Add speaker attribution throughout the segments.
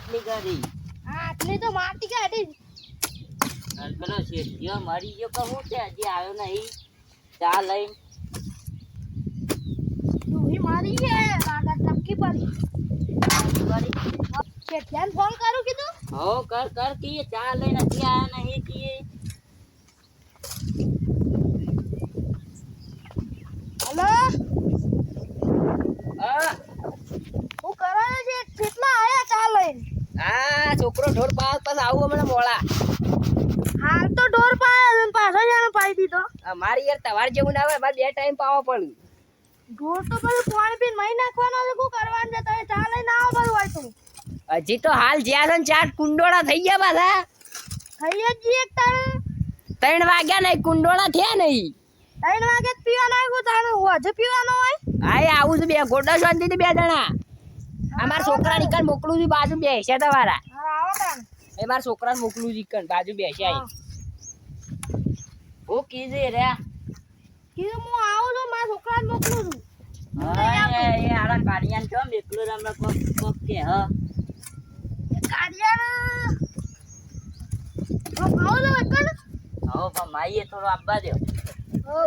Speaker 1: આટલી કરી
Speaker 2: આટલી તો માટી કાઢી
Speaker 1: પેલો શેઠિયો મરી ગયો કે હું છે? હજી આવ્યો નહીં. ચા લઈને.
Speaker 2: ડૂહી મારી છે. રાગા ટપકી પડી. શેઠિયાને ફોન કરું કીધું?
Speaker 1: હો કર કર કીએ. ચા લઈને હજી આવ્યો નહીં કીએ.
Speaker 2: હલો
Speaker 1: હા
Speaker 2: હું કરવાનો છે કેટલા આયા ચા લઈને
Speaker 1: આ છોકરો ઢોર પાસ પાસ આવું હમણાં મોળા
Speaker 2: હાલ તો ઢોર પાસ ને પાછો જાણે પાઈ દીધો.
Speaker 1: મારી યાર તવાર જેવું ના આવે મારે બે ટાઈમ પાવા પડ્યું.
Speaker 2: ઢોર તો બધું પાણી પીને મહી નાખવાનો છે શું કરવાનું છે તમે ચા લઈને આવો બધું હોય તું.
Speaker 1: હજી તો હાલ જ્યાં છે ને ચાર કુંડોળા થઈ ગયા પાછા.
Speaker 2: થઈ જ જઈએ એક તારે.
Speaker 1: ત્રણ વાગ્યા નહીં કુંડોળા થયા નહીં.
Speaker 2: ત્રણ વાગે પીવાનો આવ્યું તારે હજુ પીવાનો હોય?
Speaker 1: હા આવું છું બે ગોડા શાંતિ બે જણા. અમારા છોકરા નીકળ મોકલું છું બાજુ બેસે તમારા.
Speaker 2: આવો
Speaker 1: એ મારા છોકરાને મોકલું છું બાજુ બેસ્યા ઓ કીધે રે.
Speaker 2: કીધું હું આવું છું મારા છોકરાને મોકલું છું.
Speaker 1: હા એ આડા કાઢિયાન છો એકલો રમણા કોક કોક કે હ.
Speaker 2: કાઢિયાને. આવો તો એકલ.
Speaker 1: પણ માઈએ થોડો આપવા દો
Speaker 2: હો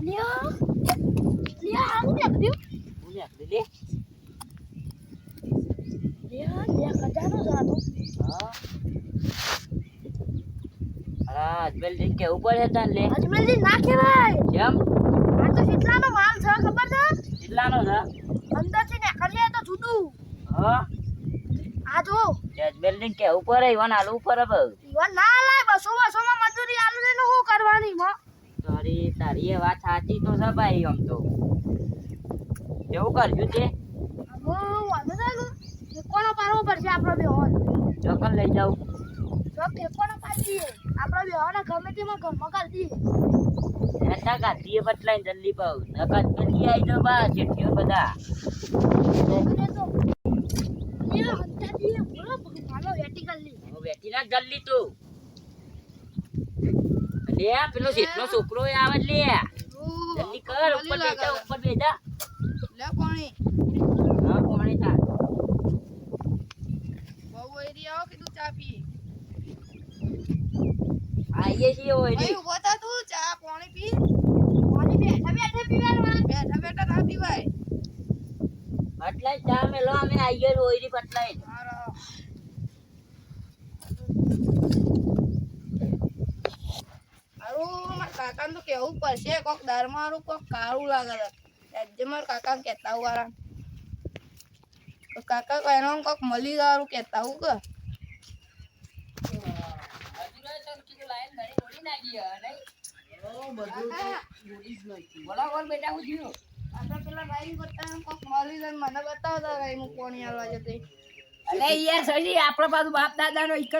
Speaker 2: લ્યો લ્યો આવું દેખ્યું
Speaker 1: હું લે. લે
Speaker 2: લ્યો લ્યો કજાનો જાતો
Speaker 1: હા અરે અજમેલ દિન કે ઉપર હે તન લે?
Speaker 2: અજમેરજી ના કહેવાય.
Speaker 1: કેમ?
Speaker 2: આ તો કેટલાનો માલ છે ખબર છે?
Speaker 1: કેટલાનો છે?
Speaker 2: અંદરથી નીકળીએ તો જુદું.
Speaker 1: હા?
Speaker 2: આ જો.
Speaker 1: અજમેલ કે ઉપર હે વન ઉપર બહુ.
Speaker 2: ના લાય બસો બસો માં મજૂરી આલુ ને શું કરવાની માં?
Speaker 1: તારી તારી એ વાત સાચી તો છે ભાઈ આમ તો. એવું કરજો તે
Speaker 2: પાડવો પડશે આપણો બે
Speaker 1: ચોકન લઈ
Speaker 2: જો પાડી આપણો બે ગમે તેમાં ઘરમાં દઈએ
Speaker 1: બટલાઈ જલ્દી જલ્દી આવી જાવ બા જેઠીઓ બધા. જલ્દી લે પેલો જેટલો છોકરો આવે લે. જલ્દી કર ઉપર બેજા ઉપર બેજા
Speaker 2: પાણી.
Speaker 1: હા
Speaker 2: બહુ એરી આવો કીધું ચા પી
Speaker 1: આઈએ છીએ ઓય રી.
Speaker 2: ઊભો થા તું ચા પાણી પી. પાણી બેઠા બેઠા પીવાનું. બેઠા બેઠા ના પીવાય.
Speaker 1: બટલાઈ ચા મેલો અમે આઈએ ઓય રી
Speaker 2: મારા કાકાને તો કેવું પડશે કોક દરમારું કોક કાળું લાગે છે કાકા કહેતા વાળા તો કાકા કહે એનો કોક મળી દારું કહેતા હું કે
Speaker 1: બોલા બોલ બેટા હું થયું
Speaker 2: આપણે પેલા ભાઈ બતાવે કોક મળી જાય મને બતાવતા ભાઈ હું કોણ હાલવા જતી
Speaker 1: અલે યાર સજી આપણા પાછું બાપ દાદા નો એક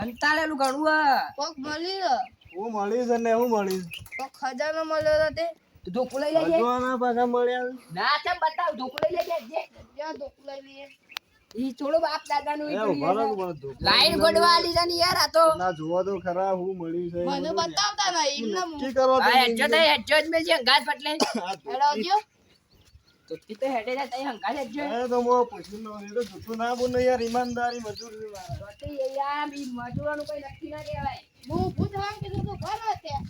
Speaker 1: અંતાળેલું ઘણું હે
Speaker 2: કોક મળી ગયો?
Speaker 3: હું છે ને હું મળીશ.
Speaker 2: કોક ખજાનો મળ્યો તું?
Speaker 1: ધોકું લઈ લેજે.
Speaker 3: હજવાના પાછા મળ્યા.
Speaker 1: ના ચમ બતાવ ધોકું લઈ લેજે જે.
Speaker 2: જ્યાં ધોકું લઈ લઈએ?
Speaker 1: ઈ થોડો બાપ દાદા નું
Speaker 3: એ ઊભા રહો પણ ધોકો
Speaker 1: લાઈન ગોડવા લીધા ની યાર આ તો.
Speaker 3: ના જોવા તો ખરા હું મળ્યું છે
Speaker 2: મને બતાવતા નહીં એમને
Speaker 3: નક્કી કરો
Speaker 1: આ હેડજો તો હેડજો જ મેં જે પટલે
Speaker 2: હેડાવજો
Speaker 1: તો તી તો હેડે જા તઈ હંગાત હેડજો.
Speaker 3: એ તો મો પૂછ્યું ન એ તો જૂઠું ના બોલ યાર ઈમાનદારી મજૂરી મારા
Speaker 1: તો યાર ઈ મજૂરોનું કોઈ નક્કી ના કહેવાય.
Speaker 2: હું ઊભું થવાનું કીધું તો ઘર હતા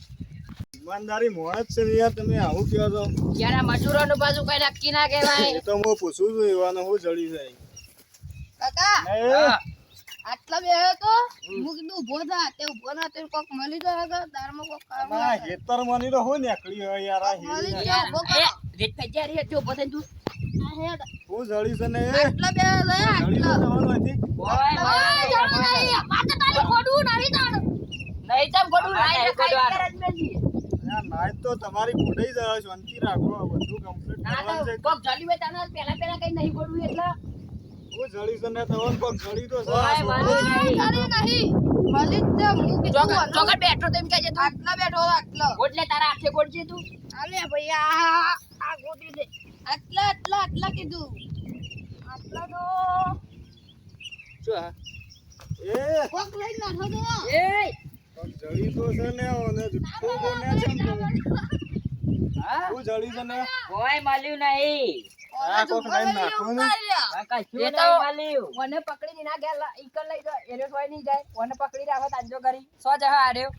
Speaker 3: ઈમાનદારી મોણ છે યાર તમે આવું કહો છો.
Speaker 1: યાર આ મજૂરોનું બાજુ કઈ નક્કી ના કહેવાય.
Speaker 3: એ તો હું પૂછું છું એવાનો હું જડી જાય?
Speaker 2: કાકા. આટલા બે તો? હું કીધું ઊભો થા તે ઊભો ના તે કોક મળી જાય કે દારમાં કોક કામ
Speaker 3: ના હેતર મની તો હું નેકળી હોય યાર આ
Speaker 2: મળી કરો
Speaker 1: એ રીત જા રે જો બતન તું.
Speaker 2: આ
Speaker 3: હું જડી છે ને?
Speaker 2: આટલા બે
Speaker 3: તો
Speaker 2: આટલા.
Speaker 3: જવાનું નથી.
Speaker 1: ઓય
Speaker 2: નહીં પાછા તારી ખોડું નહીં તાણ.
Speaker 1: નહીં તમ ગોડું લાઈ ખાઈ કરે જ મેલી
Speaker 3: યાર તો તમારી ખોડાઈ જાય શાંતિ રાખો બધું કમ્પ્લીટ કરવાનું છે.
Speaker 1: કોક જલી વે તાના પેલા પેલા કઈ નહીં ગોડું એટલે.
Speaker 3: હું જડી છે ને કોક તો છે.
Speaker 1: મારું
Speaker 3: છોકરો.
Speaker 1: નહીં.
Speaker 2: તારી જ હું કીધું
Speaker 1: ચોકર ચોકર બેઠો તેમ કહેજે તું.
Speaker 2: આટલા બેઠો આટલો.
Speaker 1: એટલે તારા હાથે ગોડજે તું.
Speaker 2: અલે ભાઈ આ આ ગોટી દે. આટલા આટલા આટલા કીધું. આટલા તો
Speaker 3: એ
Speaker 2: કોક લઈ નાખો તો.
Speaker 1: એ
Speaker 3: જડી તો છે ને અને જુઠ્ઠો બોલે છે ને
Speaker 4: હા?
Speaker 3: શું જળ્યું છે ને?
Speaker 4: કોઈ મળ્યું નહીં.
Speaker 3: આ કોક નાઈને નાખવું ને.
Speaker 4: આ કશું નહીં મળ્યું.
Speaker 1: મને પકડી ના ગયા ઈકલ લઈ જાઓ એને કોઈ નહીં જાય. મને પકડી રાખો તાંજો કરી સો જહા આર્યો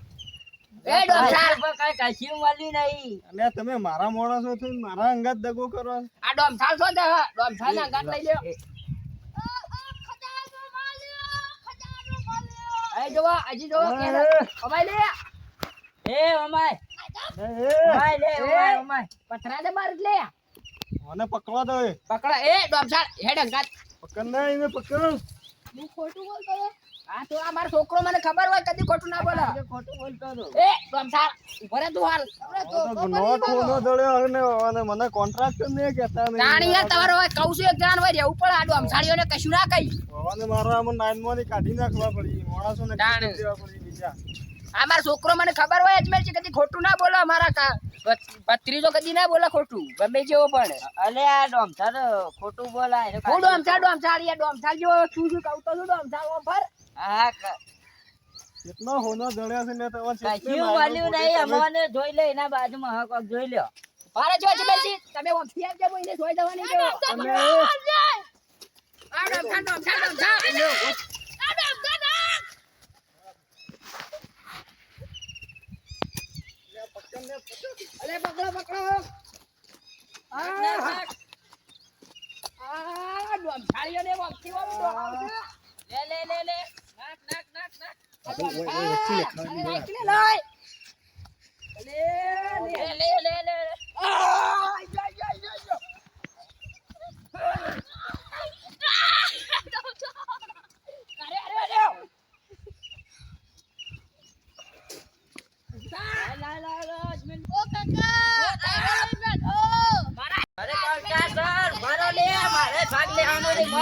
Speaker 1: એ ડોમસાર
Speaker 4: કઈ કશું મળ્યું નહીં.
Speaker 3: અને તમે મારા માણસો છો મારા અંગાત દગો કરો.
Speaker 1: આ ડોમસાર સો જહા. ડોમસાર ના લઈ લ્યો. અહીં જોવો હજી જોવો કે અમાય લે.
Speaker 4: એ અમાય
Speaker 3: એ,
Speaker 4: અમાય લે. અમાય અમાય
Speaker 1: પથરા દે માર લે
Speaker 3: મને પકડવા દે.
Speaker 1: પકડા. એ ડોમસાળ. હેડ અંગાત.
Speaker 3: પકડ ના એને પકડ.
Speaker 1: હું ખોટું બોલતો હા તો આ મારો છોકરો મને ખબર હોય કદી ખોટું ના બોલે.
Speaker 4: ખોટું બોલતો હતો
Speaker 1: એ ડોમસાર ઊભો રે તું હાલ.
Speaker 3: તો નોટ ખોનો જળ્યો અને અને મને કોન્ટ્રાક્ટ ને કહેતા નહીં.
Speaker 1: જાણી યાર તમારો હોય કહું છું એક જાણ હોય રહેવું પડે આ ડોમસારીઓને કશું ના કહી.
Speaker 3: અને મારા આમાં નાઈનમાંથી કાઢી નાખવા પડી. માણસોને
Speaker 1: ને
Speaker 3: કાઢી દેવા પડી બીજા.
Speaker 1: આ મારો છોકરો મને ખબર હોય અજમેર છે કદી ખોટું ના બોલો અમારા કા. ભત્રીજો કદી ના બોલે ખોટું ગમે જેવો પણ.
Speaker 4: અલે આ ડોમસર ખોટું બોલાય
Speaker 1: હું ડોમસાર ડોમસાર યાર ડોમસાર જેવો શું શું કહું તો શું ડોમસાર ઓમ ફર?
Speaker 4: હા
Speaker 3: કેટલો હોનો જળ્યા છે ને તમારે
Speaker 4: કશું મળ્યું નહીં અમને જોઈ લે એના બાજુમાં હક કોક જોઈ લ્યો.
Speaker 1: મારે જો અજમેરજી તમે ઓમ આવજો હું એને જોઈ દેવાની જો
Speaker 3: અમે
Speaker 1: આ ડોમસાર ડોમસાર ડોમસાર અલે પકડો પકડો આ આ ડોમસારીઓને વખતી વાળું ડોમસાર
Speaker 4: લે લે લે લે નાખ નાખ નાખ નાખ લે લે લે લે લા લા લા લા અજમેર અરે કાકા સર મારો લે મારે ભાગ લેવાનો રે ભાઈ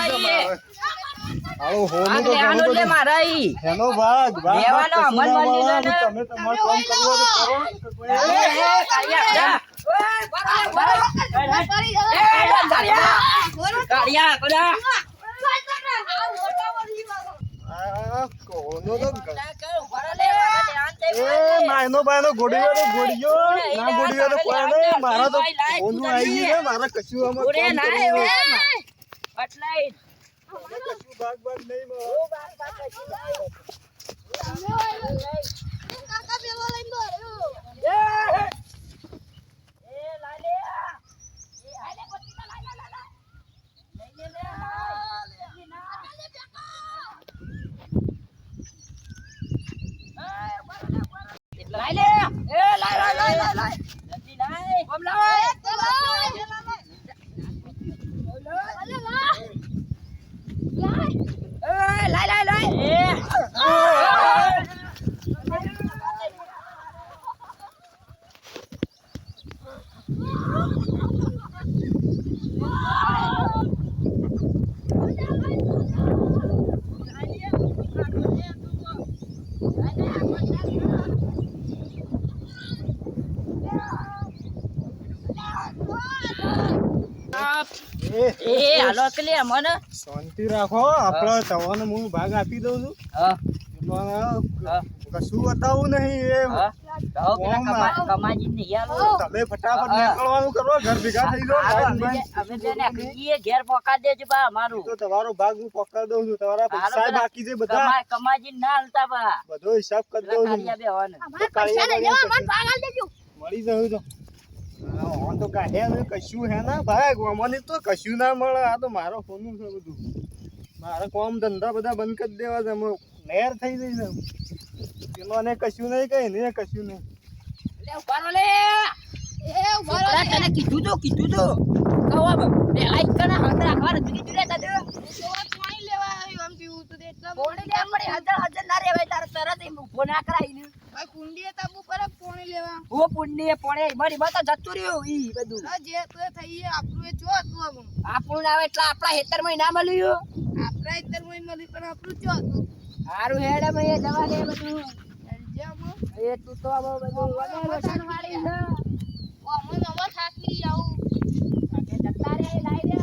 Speaker 3: આવો હોનું તો ઘણું
Speaker 4: લે
Speaker 3: બધું.
Speaker 4: મારા ઈ
Speaker 3: એનો ભાગ ભાગ
Speaker 4: લેવાનો અમલ મળી.
Speaker 3: તમે તમારું કામ કરવું તો કરો.
Speaker 4: એ, એ, કાળિયા, જા. લે,
Speaker 3: હોનું મારા કશું આમાં
Speaker 4: ઉરે
Speaker 3: કામ
Speaker 4: ના
Speaker 3: કરવું
Speaker 4: એ,
Speaker 3: નહીં.
Speaker 4: બટલાઈ.
Speaker 3: મને કશું ભાગ ભાગ નહીં મળે.
Speaker 4: એ, લાય લે. એ, હાય લે, બત્તી તો લાય, લાય, લાય, લાય. લઈ લે, લે, લાય. જલ્દી ના. એ, ઊભા રહો લે, ઊભા રહો. લાય લે. એ, લાય, લાય, લાય, લાય, લાય. જલ્દી લાય.
Speaker 1: ઓમ લાવ. એ, લાય, લાય, લાય.
Speaker 4: એ.
Speaker 3: એ
Speaker 4: એ હાલો કે લે મને
Speaker 3: શાંતિ રાખો આપણે તવાનો હું ભાગ આપી દઉં છું.
Speaker 4: હા.
Speaker 3: કશું બતાવવું નહીં. તમે ફટાફટ નીકળવાનું કરો ઘર ભેગા થઈ જાઓ
Speaker 4: પહોંચા દેજો બા અમારું.
Speaker 3: તો તમારો ભાગ હું પકડા દઉં છું તમારા પૈસા બાકી છે બધા.
Speaker 4: કમાજી ના હાલતા બા.
Speaker 3: બધો હિસાબ કરી દઉં છું. મળી જવું તો ઓન તો કાઢ્યા ને કશું હે ના. ભાઈ મને તો કશું ના મળે. આ તો મારો ફોનનું છે બધું. મારે કોમ ધંધા બધા બંધ કરી દેવા છે. અમે લહેર થઈ જઈ છે. પેલો ને કશું નહીં કઈ ને કશું નહીં.
Speaker 1: કીધું તું, કીધું તું. કહો ઈ કને હાથ રાખવાનું. હતું, કીધું લે લે પણ હાજર હાજર ના રહેવાય તારે તરત એમ ફોન ના કરાય ને. ઓ પુણ્ય પોણે. મારી માતા જતું રહ્યું ઈ બધું. આપણું ના આવે એટલે આપણા હેતરમાં ના મળ્યું સારું હેડે ભાઈ દવા દે બધું. એ તું તો બધું વગર વાળી છે. કાકે જતા રે, લાઈ દે.